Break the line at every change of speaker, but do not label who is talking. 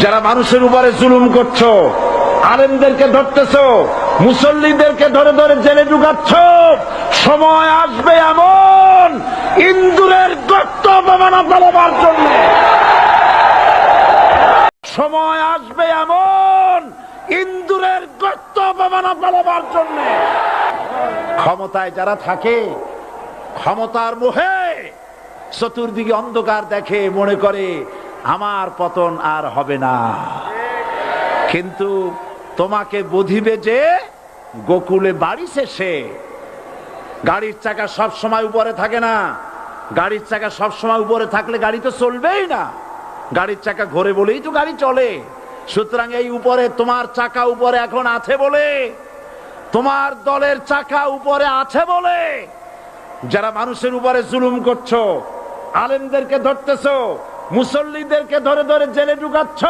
যারা মানুষের উপরে জুলুম করছ, আলেমদেরকে ধরতেছ, মুসল্লিদেরকে ধরে ধরে জেলে ঢুকাচ্ছ, সময় আসবে এমন ইন্দুরের গর্ত অপমানা পালাবার জন্য। সময় আসবে এমন ইন্দুরের গর্ত অপমানা পালাবার জন্য। ক্ষমতায় যারা থাকে, ক্ষমতার মোহে চতুর্দিকে অন্ধকার দেখে মনে করে আমার পতন আর হবে না। কিন্তু তোমাকে বুঝিবে যে গোকুলে বাড়ি শেষে গাড়ির চাকা সব সময় উপরে থাকে না। গাড়ির চাকা সব সময় উপরে থাকলে গাড়ি তো চলবেই না। গাড়ির চাকা ঘোরে বলেই তো গাড়ি চলে। সুতরাং এই উপরে তোমার চাকা উপরে এখন আছে বলে, তোমার দলের চাকা উপরে আছে বলে। যারা মানুষের উপরে জুলুম করছ, আলেমদেরকে ধরতেছো মুসল্লিদেরকে ধরে ধরে জেলে ঢুকাচ্ছ।